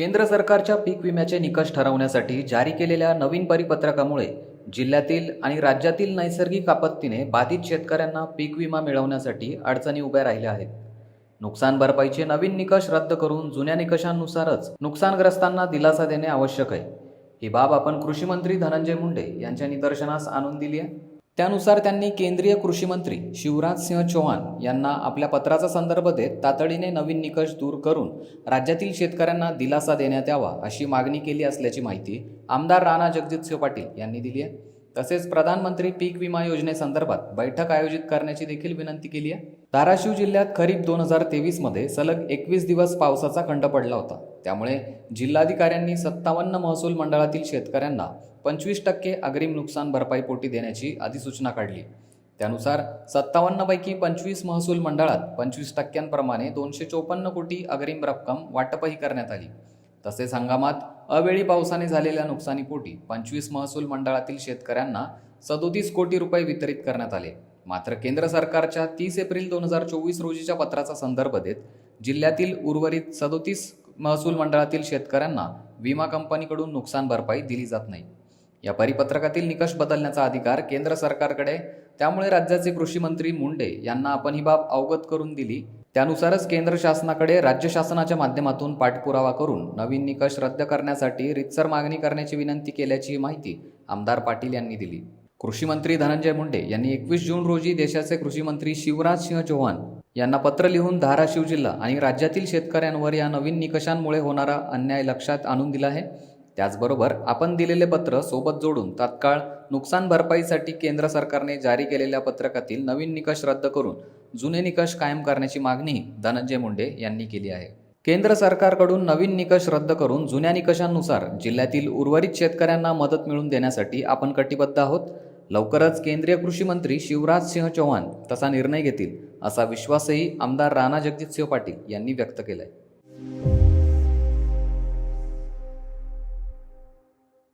केंद्र सरकारच्या पीक विम्याचे निकष ठरवण्यासाठी जारी केलेल्या नवीन परिपत्रकामुळे जिल्ह्यातील आणि राज्यातील नैसर्गिक आपत्तीने बाधित शेतकऱ्यांना पीक विमा मिळवण्यासाठी अडचणी उभ्या राहिल्या आहेत. नुकसान भरपाईचे नवीन निकष रद्द करून जुन्या निकषांनुसारच नुकसानग्रस्तांना दिलासा देणे आवश्यक आहे. ही बाब आपण कृषी मंत्री धनंजय मुंडे यांच्या निदर्शनास आणून दिली आहे. त्यानुसार त्यांनी केंद्रीय कृषी मंत्री शिवराज सिंह चौहान यांना आपल्या पत्राचा संदर्भ देत तातडीने नवीन निकष दूर करून राज्यातील शेतकऱ्यांना दिलासा देण्यात यावा अशी मागणी केली असल्याची माहिती आमदार राणा जगजितसिंह पाटील यांनी दिली आहे. तसेच प्रधानमंत्री पीक विमा योजनेसंदर्भात बैठक आयोजित करण्याची देखील विनंती केली आहे. धाराशिव जिल्ह्यात खरीप दोन हजार तेवीसमध्ये सलग एकवीस दिवस पावसाचा खंड पडला होता. त्यामुळे जिल्हाधिकाऱ्यांनी सत्तावन्न महसूल मंडळातील शेतकऱ्यांना पंचवीस टक्के अग्रिम नुकसान भरपाई पोटी देण्याची अधिसूचना काढली. त्यानुसार सत्तावन्नपैकी पंचवीस महसूल मंडळात पंचवीस टक्क्यांप्रमाणे दोनशे चोपन्न कोटी अग्रिम रक्कम वाटपही करण्यात आली. तसेच हंगामात अवेळी पावसाने झालेल्या नुकसानीपोटी पंचवीस महसूल मंडळातील शेतकऱ्यांना सदोतीस कोटी रुपये वितरित करण्यात आले. मात्र केंद्र सरकारच्या तीस एप्रिल दोन हजार चोवीस रोजीच्या पत्राचा संदर्भ देत जिल्ह्यातील उर्वरित सदोतीस महसूल मंडळातील शेतकऱ्यांना विमा कंपनीकडून नुकसान भरपाई दिली जात नाही. या परिपत्रकातील निकष बदलण्याचा अधिकार केंद्र सरकारकडे त्यामुळे राज्याचे कृषी मंत्री मुंडे यांना आपण ही बाब अवगत करून दिली. त्यानुसारच केंद्र शासनाकडे राज्य शासनाच्या माध्यमातून पाठपुरावा करून नवीन निकष रद्द करण्यासाठी रितसर मागणी करण्याची विनंती केल्याची माहिती आमदार पाटील यांनी दिली. कृषी मंत्री धनंजय मुंडे यांनी एकवीस जून रोजी देशाचे कृषी मंत्री शिवराज सिंह चौहान यांना पत्र लिहून धाराशिव जिल्हा आणि राज्यातील शेतकऱ्यांवर या नवीन निकषांमुळे होणारा अन्याय लक्षात आणून दिला आहे. त्याचबरोबर आपण दिलेले पत्र सोबत जोडून तात्काळ नुकसान भरपाईसाठी केंद्र सरकारने जारी केलेल्या पत्रकातील नवीन निकष रद्द करून जुने निकष कायम करण्याची मागणी धनंजय मुंडे यांनी केली आहे. केंद्र सरकारकडून नवीन निकष रद्द करून जुन्या निकषांनुसार जिल्ह्यातील उर्वरित शेतकऱ्यांना मदत मिळवून देण्यासाठी आपण कटिबद्ध आहोत. लवकरच केंद्रीय कृषी मंत्री शिवराज सिंह चौहान तसा निर्णय घेतील असा विश्वासही आमदार राणा जगजितसिंह पाटील यांनी व्यक्त केलाय.